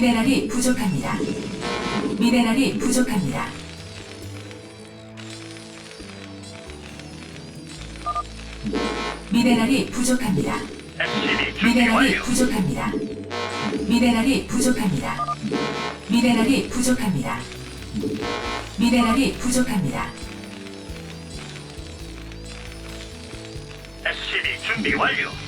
미네랄이 부족합니다. 미네랄이 부족합니다. 미네랄이 부족합니다. 미네랄이. 부족합니다. 미네랄이 부족합니다. 미네랄이 부족합니다. 미네랄이 부족합니다. SCB 준비 완료.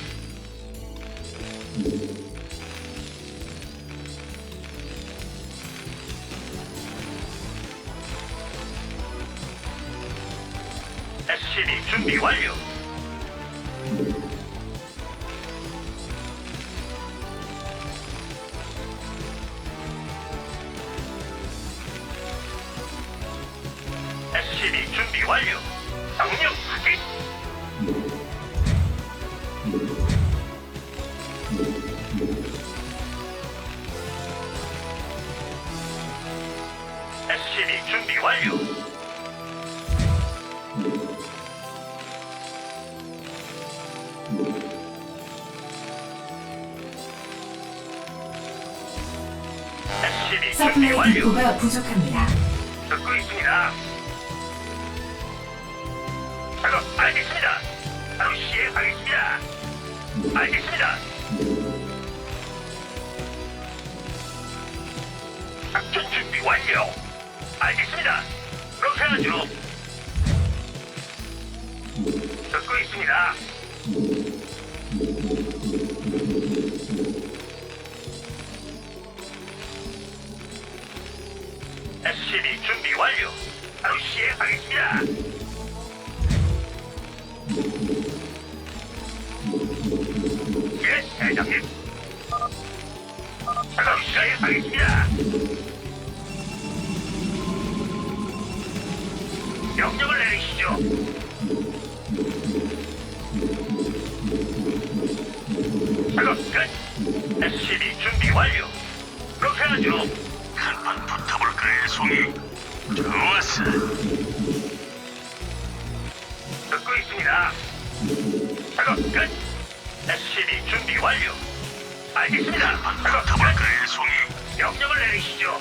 완료. 디포가 부족합니다. 듣고 있습니다. 작업 알겠습니다. 바로 시행하겠습니다. 알겠습니다. 작전 준비 완료. 알겠습니다. 그렇게 하죠. 한판 붙어볼까요, 송이? 좋았어. 듣고 있습니다. 작업 끝. SCB 준비 완료. 알겠습니다. 한판 붙어볼까요, 송이? 명령을 내리시죠.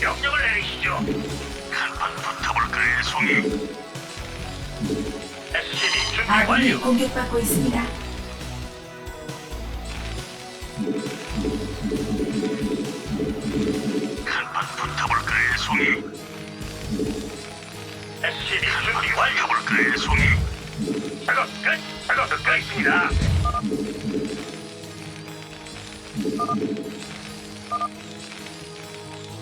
명령을 내리시죠. 한판 붙어볼까요, 송이? SCB 준비 아군이 완료. 공격받고 있습니다. 있습니다.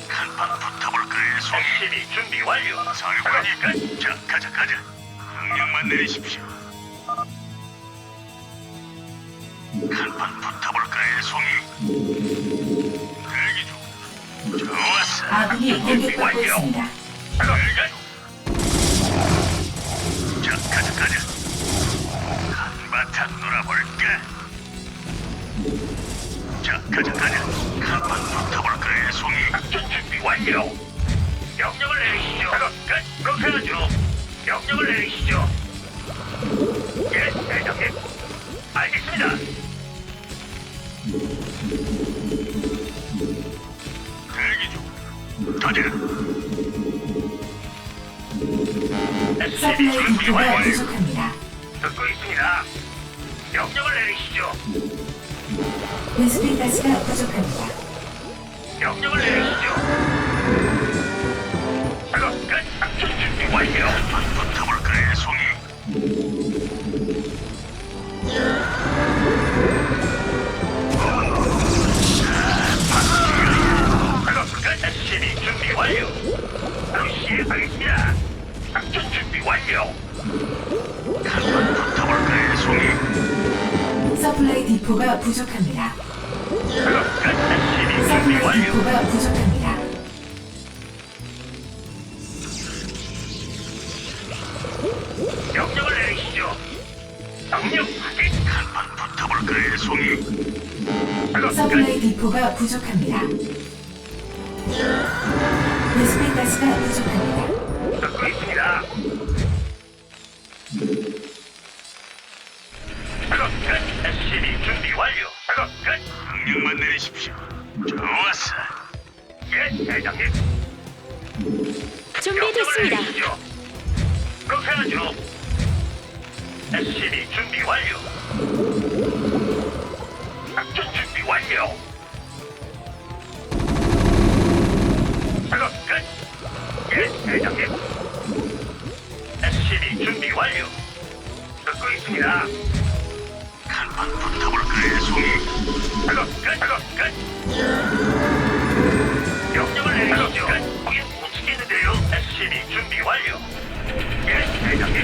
한판 붙어볼까요, 송이? SCB 준비 완료. 사령관님 끝. 자, 가자, 가자. 명령만 내리십시오. 한판 붙어볼까요, 송이? 대기 중. 좋았어. 아군이 공격받고 있습니다. 바탕 놀아볼까? 자, 가자, 가자. 한판 붙어볼까요, 송이? 작전 준비 완료. 명령을 내리시죠. 작업 끝. 그렇게 하죠. 명령을 내리시죠. 예, 대장님. 알겠습니다. 대기 중. 가자. SCB 서플라이 준비 완료. 부족합니다. 듣고 있습니다. 명령을 내리시죠. 베스핀 가스가 부족합니다. 명령을 내리시죠. 작업 끝. 작전 준비 완료. 한번 붙어볼까요, 송이? 작업 끝. SCB 준비 완료. 바로 시행하겠습니다. 작전 준비 완료. 서플라이 디포가 부족합니다. 서플라이. 디포가 부족합니다. 명령을 내리시죠. 명령 확인. 한번 붙어볼까요, 송이? 서플라이 디포가 부족합니다. 베스핀 가스가 부족합니다. 듣고 있습니다. 완료. 작업 끝. 강력만 내리십시오. 좋았어. 예, 대장님. 준비됐습니다. 그렇게 하죠. SCB 준비 완료. 작전 준비 완료. 작업 끝. 예, 대장님. SCB 준비 완료. 듣고 있습니다. 간판 붙어볼까요, 송이? 작업 끝, 작업 끝. 명령을 내리시죠. 거긴 못 치겠는데요. SCB 준비 완료. 예, 대장님.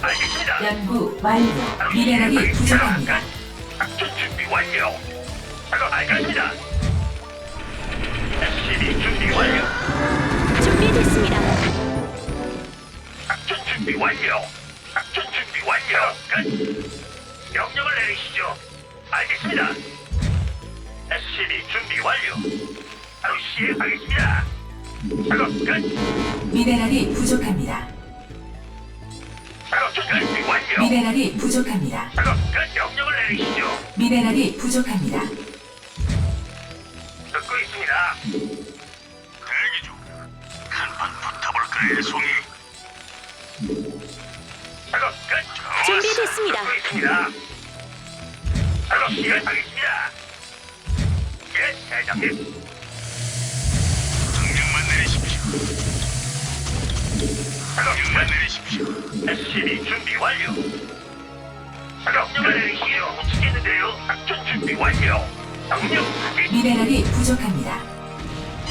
알겠습니다. 연구 완료. 미네랄이 부족합니다. 작전 준비 완료. 작업 알겠습니다. SCB 준비 완료. 준비됐습니다. 작전 준비 완료. 알겠습니다. SCB 준비 완료. 바로 시행하겠습니다. 작업 끝. 미네랄이 부족합니다. 작업 준비 완료. 미네랄이 부족합니다. 작업 끝. 명령을 내리시죠. 미네랄이 부족합니다. 듣고 있습니다. 대기 중. 간판 붙어볼까요, 송이? 작업 끝. 준비됐습니다. 듣고 있습니다. 작업 시작하겠습니다. 예, 대장님. 명령만 내리십시오. 명령만 내리십시오. SCB 준비 완료. 명령을 내리시죠. 못 치겠는데요. 작전 준비 완료. 명령 확인. 미네랄이 부족합니다.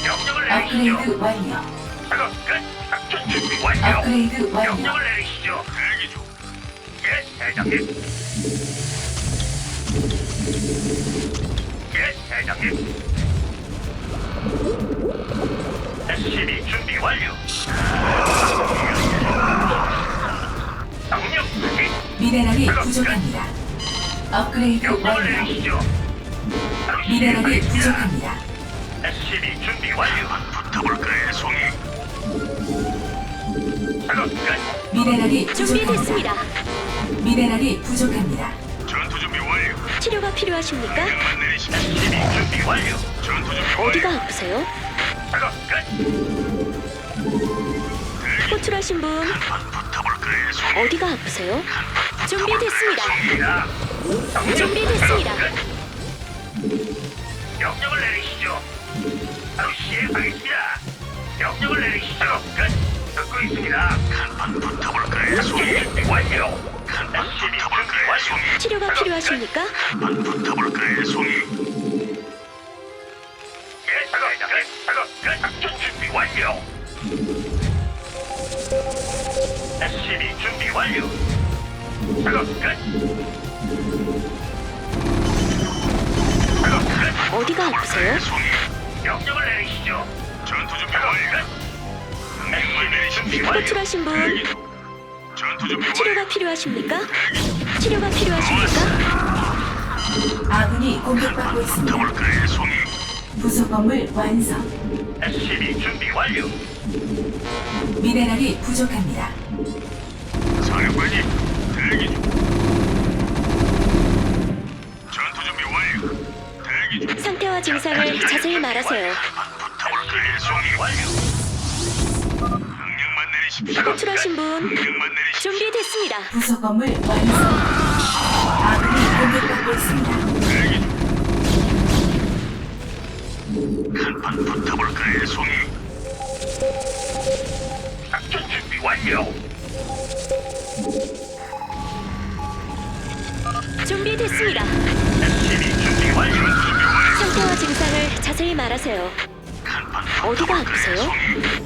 명령을 내리시죠. 업그레이드 완료. 작업 끝. 작전 준비 완료. 업그레이드 완료. 명령을 내리시죠. 대기 중. 예, 대장님. 예, 대장님. SCB 준비 완료. 명령 확인. 미네랄이 부족합니다. 업그레이드 명령을 완료. 내리시죠. 미네랄이. 부족합니다. SCB 준비 완료. 붙어볼까요, 송이? 작업 끝. 미네랄이 부족합니다. 준비됐습니다. 미네랄이 부족합니다. 치료가 필요하십니까? 어디가 아프세요? 호출하신 분? 어디가 아프세요? 준비됐습니다. 준비됐습니다. 명령을 내리시죠. 시행하겠습니다. 명령을 내리시죠. 듣고 있습니다. 한판 붙어볼까요, 송이? 준비 완료. 한판 붙어볼까요, 송이? 치료가 필요하십니까? 한판 붙어볼까요, 송이? 예, 작업 끝. 작업 끝. 작전 준비 완료. SCB 준비 완료. 작업 끝. 작업 끝. 어디가 아프세요? 송이. 명령을 내리시죠. 전투 준비 완료. 명령을. 호출하신 분 전투 준비 치료가 필요하십니까? 치료가 필요하십니까? 아군이 공격받고 있습니다. 더블클의 송이. 부속 건물 완성. SCB 준비 완료. 미네랄이 부족합니다. 사령관님, 대기 중. 전투 준비 완료. 대기 중. 상태와 증상을 자세히 말하세요. 더블클의 송이 완료. 내리십시오. 호출하신 분 내리십시오. 준비됐습니다. 부속 건물 완성. 아군이 공격받고 있습니다. 대기 중. 한판 붙어볼까요, 송이? 작전 준비 완료. 준비됐습니다. 준비 완료. 준비 완료. 상태와 증상을 자세히 말하세요. 어디가 붙어볼까요, 아프세요? 송이?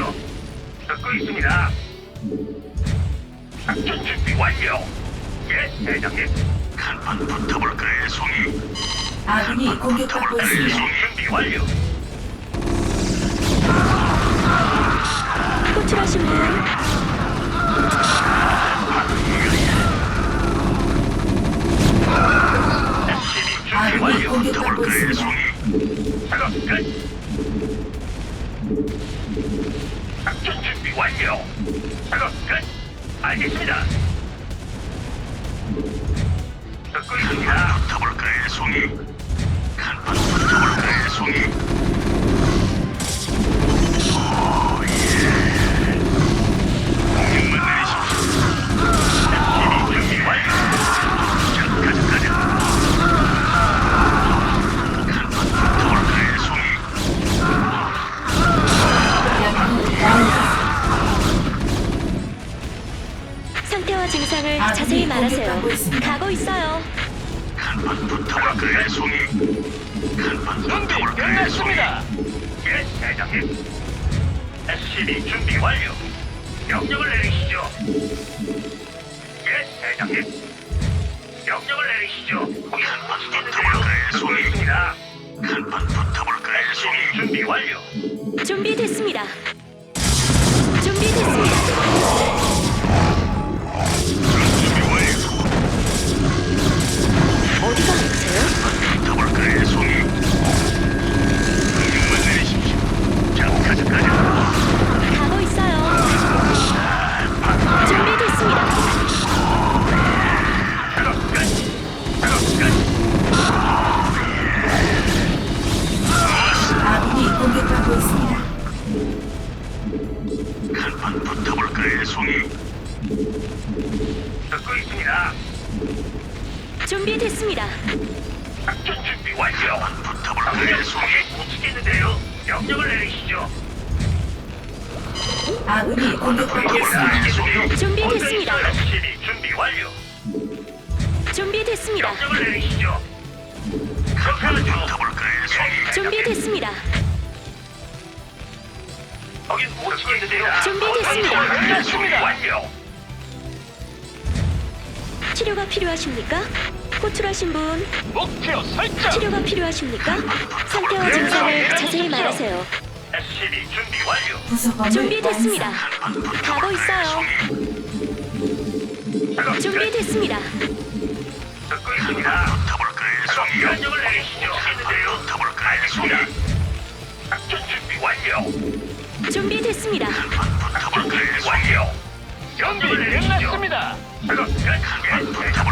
공격받고 있습니다. 송이? 준비 완료. 호출하신 분 SCB 준비 아군이 완료. 공격받고 있습니다. 작업 끝. 작전 준비 완료. 작업 끝. 알겠습니다. 듣고 있습니다. 붙어볼까요, 송이? 상태와 증상을 아군이 자세히 말하세요. 가고 있어요. 한번 붙어볼까요, 송이? 송이? 끝났습니다. 예, 대장님. SCB 준비 완료. 명령을 내리시죠. 예, 대장님. 명령을 내리시죠. 거기 한번 붙어볼까요, 송이? 있습니다. 한번 붙어볼까요, 송이? 준비 완료. 준비됐습니다. 준비됐습니다. 붙어볼까요, 송이? 명령만 내리십시오. 자, 가자, 가자. 가고 있어요. 준비됐습니다. 작업 끝. 작업 끝. 아군이 공격받고 있습니다. 한번 붙어볼까요, 송이? 듣고 있습니다. 준비됐습니다. 준비 완료. 붙어볼까요, 송이? 못치겠는데요. 명령을 내리시죠. 아군이 공격받고 있습니다. 준비됐습니다. SCB 준비 완료. 준비됐습니다. 명령을 내리시죠. 그렇게 하죠. 붙어볼까요, 송이? 준비됐습니다. 거긴 못치겠는데요. 준비됐습니다. 준비 완료. 치료가 필요하십니까? 호출하신 분 목표 설정. 치료가 필요하십니까? 상태와 증상을 자세히 말하세요. SCB 준비 완료. 부속건물 준비됐습니다. 완성. 가고 있어요. 작업 끝. 준비됐습니다. 듣고 있습니다. 송이? 명령을 내리시죠. 있는데요. 붙어볼까요, 송이? 작전 준비 완료. 준비됐습니다. 완료. 준비 명령을 내리시죠. 끝났습니다. 작업 끝.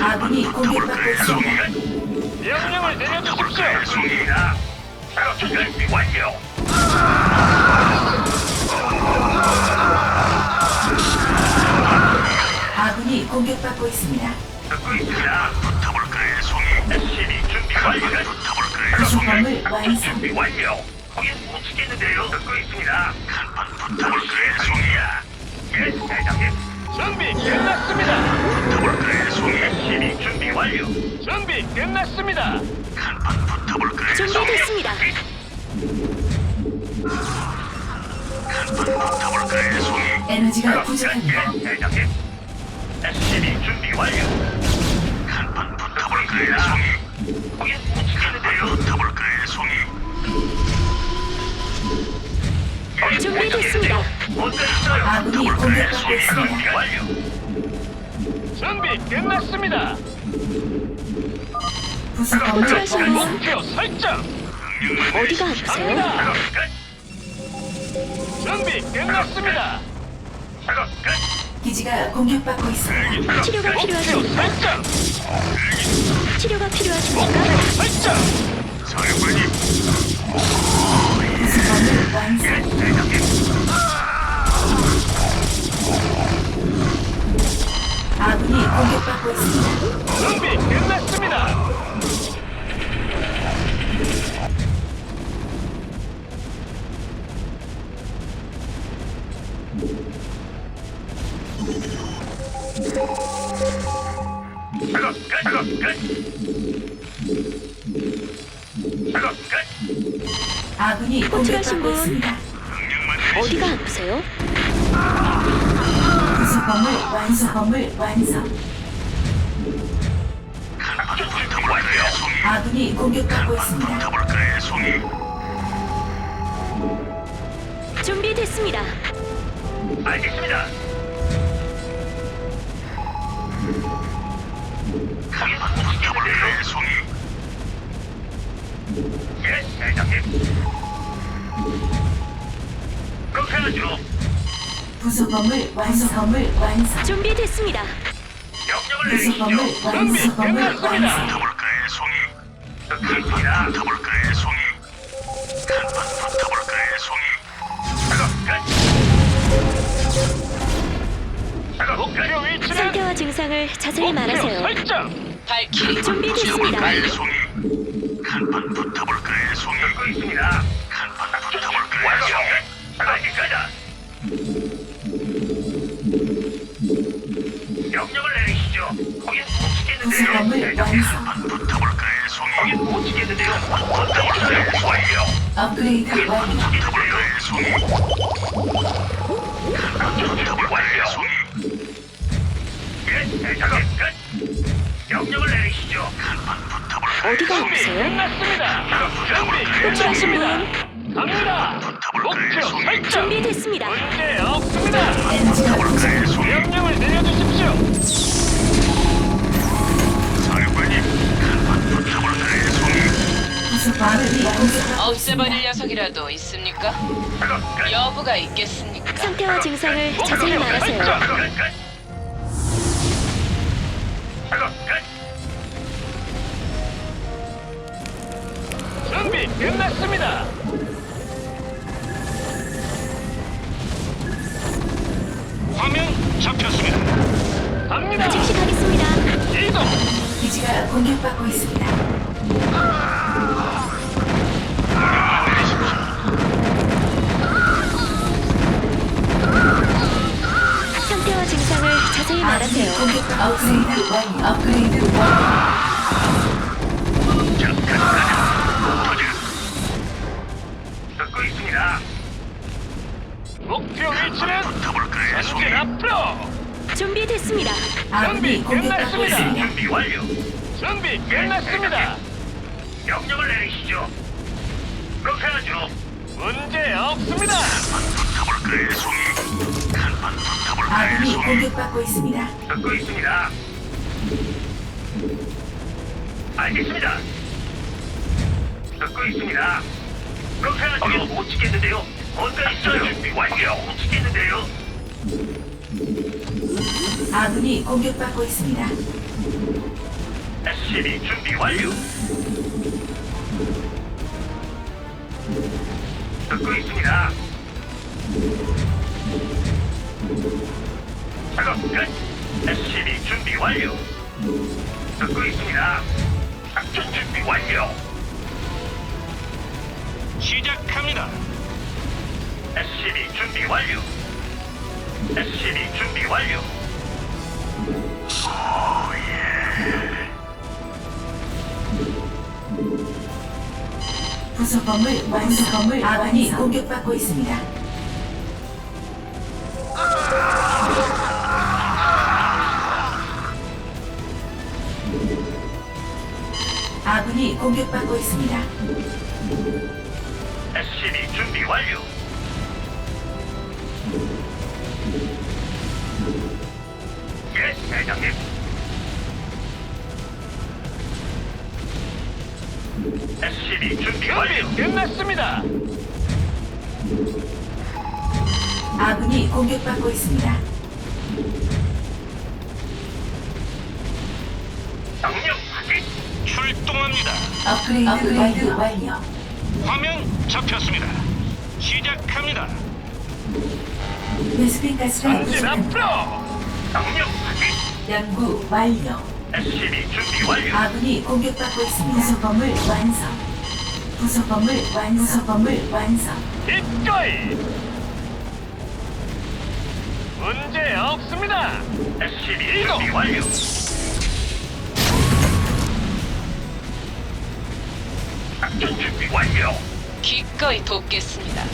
아군이 공격받고 있습니다. 명령을 내려주십시오. 송이다. 작업 준비 완료. 아군이 공격받고 있습니다. 듣고 있습니다. 붙어볼까요, 송이? SCB 준비 완료. 붙어볼까요, 부속건물 작전 완성. 준비 완료. 거긴 못 치겠는데요. 듣고 있습니다. 한번 붙어볼까요, 송이야? 예, 대장님. 준비 끝났습니다. 붙어볼까요, 송이? SCB 준비 완료. 준비 끝났습니다. 한번 붙어볼까요, 송이? 준비됐습니다. 한번 붙어볼까요, 송이? 에너지가 부족합니다. 예, 대장님. SCB 준비 완료. 한번 붙어볼까요, 송이? 못 치겠는데요. 붙어볼까요, 송이? 예, 준비됐습니다. 뭔가 있어요. 아군이 공격받고? 있습니다. 준비 끝났습니다. 부속 건물 호출하신 분 완성. 목표 설정. 어디가 아프세요? 갑니다. 준비 끝났습니다. 기지가 공격받고 있습니다. 치료가 목표 필요하십니까? 설정. 치료가 필요하십니까? 설정. 사령관님, 부속 건물 완성. 아군이 공격받고 있습니다. 준비 끝났습니다. 작업 끝. 작업 끝. 작업 끝. 아군이 호출하신 공격받고 분. 있습니다. 어디가 아프세요? 부속건물 완성. 건물 완성. 아군이 공격받고 있습니다. 붙어볼까요, 송이? 준비됐습니다. 준비됐습니다. 알겠습니다. 한번 붙어볼까요, 송이? 예, 대장님. 그렇게 하죠. 부속범을 완성. 건물 완성. 준비됐습니다. 명령을 내리시죠. 완성. 건물 완성. 붙어볼까요, 송이? 듣겠습니다. 붙어볼까요, 송이? 한번 붙어볼까요, 송이? 목표 끝. 위치는 상태와 증상을 자세히 목표 말하세요. 설정. 준비됐습니다. 송이? 한번 붙어볼까요, 송이? 듣고 있습니다. 못 치겠는데요. 부속범을 대장님, 완성. 한번 붙어볼까요, 송이? 거긴 못 치겠는데요. 붙어볼까요, 송이요? 업그레이드 완료. 붙어볼까요, 송이? 한번 붙어볼까요, 송이? 예, 대장님, 끝. 명령을 내리시죠. 한번 붙어볼까요, 어디가 송이? 아프세요? 끝났습니다. 준비 호출하신 끝났습니다. 갑니다. 목표 설정. 준비됐습니다. 문제 없습니다. 송이? 명령을 내려주십시오. 없애버릴 녀석이라도 있습니까? 여부가 있겠습니까? 상태와 증상을 자세히 말하세요. 준비 끝났습니다. 화면 잡혔습니다. 갑니다. 즉시 가겠습니다. 이동. 기지가 공격받고 있습니다. 상 자세히 말하세요. 업그레이드 완료. 업그레이드 완료. 듣고 있습니다. 목표 위치는 붙어볼까요? 전진 앞으로. 준비됐습니다. 아군이 공격받고 끝났습니다. 있습니다. 준비 완료. 준비 끝났습니다. 명령을 내리시죠. 그렇게 하죠. 문제 없습니다. 붙어볼까요, 송이? 아군이? 공격받고 있습니다. 듣고 있습니다. 알겠습니다. 듣고 있습니다. 그렇게 하죠. 거기 못 치겠는데요. 어떤 있어요? 준비 완료. 못 치겠는데요. 아군이 공격받고 있습니다. SCB 준비 완료. 듣고 있습니다. 작업 끝. SCB 준비 완료. 듣고 있습니다. 작전 준비 완료. 시작합니다. SCB 준비 완료. SCB 준비 완료. 부속범을 완성. 건물 아군이 공격받고 있습니다. 아군이 공격받고 있습니다. SCB 준비 완료. 예, 대장님. SCB 준비 준비 완료. 끝났습니다. 아군이 공격받고 있습니다. 출동합니다. 업그레이드, 완료. 화면 잡혔습니다. 시작합니다. 베스핀 가스가 전진 부족합니다. 앞으로. 확인. 연구 완료. SCB 준비 완료. 아군이 공격받고 있습니다. 부속범을 완성. 부속범을 완성. 부속범을 완성. 기꺼이. 문제 없습니다. SCB 이동. 준비 완료. 작전 준비 완료. 기꺼이 돕겠습니다.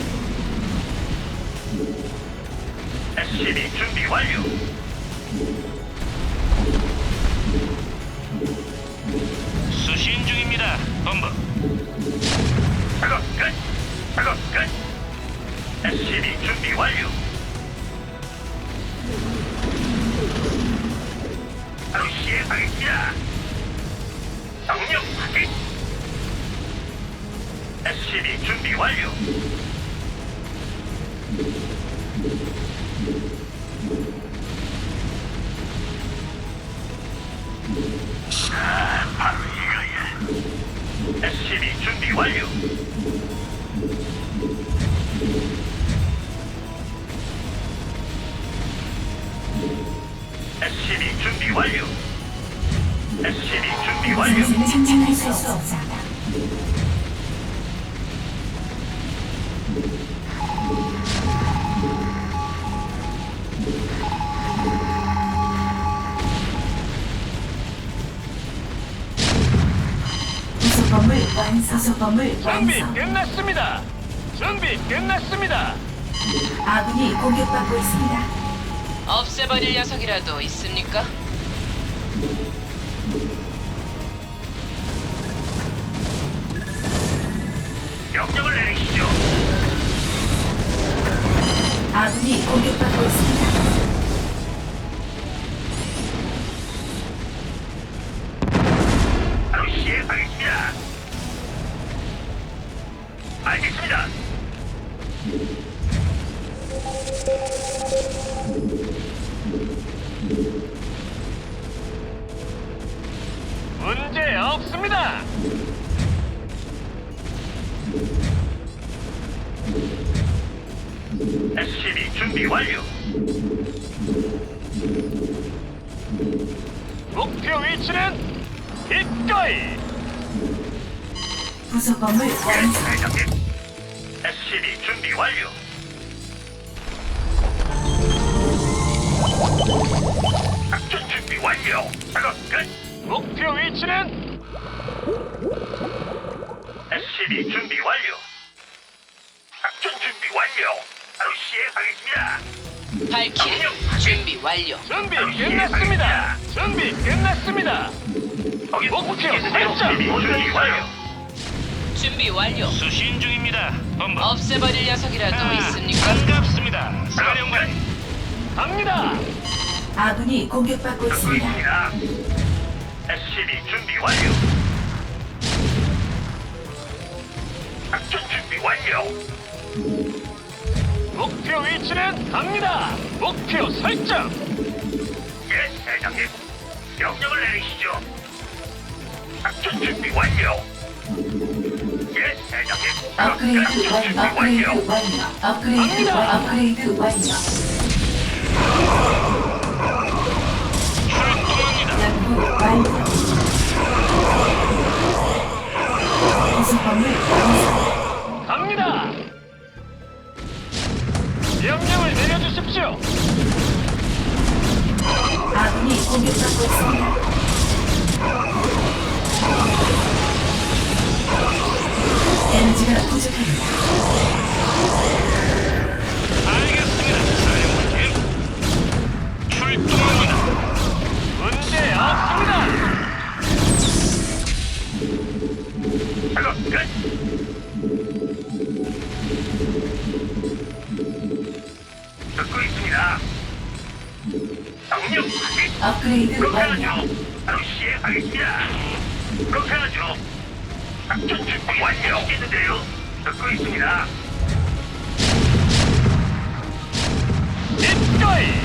SCB 준비 완료. 수신 중입니다, 본부. 작업 끝. 작업 끝. SCB 준비 완료. 준비 완료. 완성. 부속범을 준비 완성. 끝났습니다. 준비 끝났습니다. 아군이 공격받고 있습니다. 없애버릴 녀석이라도 있습니까? 명령을 내리시죠. 아군이 공격받고 있습니다. 알겠습니다. 문제 없습니다. SCB 준비 완료. 목표 위치는 기꺼이 부속범을 완성. 대장님. SCB 준비 완료. 작전 준비 완료. 작업 끝. 목표 위치는 SCB 준비 완료. 작전 준비 완료. 바로 시행하겠습니다. 발키리 준비 완료. 준비 끝났습니다. 준비 끝났습니다. 목표 SCB 설정. 준비 완료. 준비 완료. 수신 중입니다. 본부. 없애버릴 녀석이라도 있습니까? 반갑습니다. 사령관. 갑니다. 아군이 공격받고 있습니다. 있습니다. SCB 준비 완료. 작전 준비 완료. 목표 위치는 갑니다. 목표 설정. 예, 대장님. 명령을 내리시죠. 작전 준비 완료. 예, 대장님. 업그레이드 작전 완 준비 업그레이드 완료. 완료. 업그레이드 완 업그레이드 완료. 연구 완료. 부속범을 완성. 갑니다. 명령을 내려주십시오. 아군이 공격받고 있습니다. 에너지가 부족합니다. 알겠습니다. 사령관님. 출동합니다. 문제 없습니다. 작업 끝. 듣고 있습니다. 명령 확인. 업그레이드 완료. 하죠. 바로 시행하겠습니다. 그렇게 하죠. 작전 준비 완료. 있는데요. 듣고 있습니다. 기꺼이.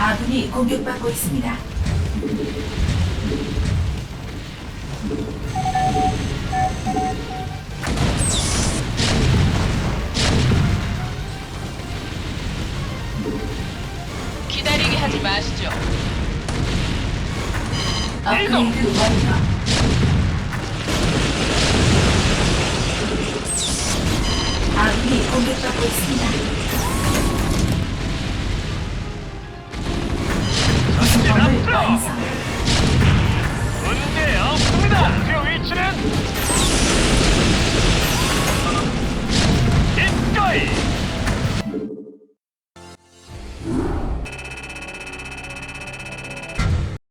아군이 공격받고 있습니다. 기다리게 하지 마시죠. 업그레이드 완료. 아군이 공격받고 있습니다. 완성. 문제 없습니다. 목표 위치는 기꺼이.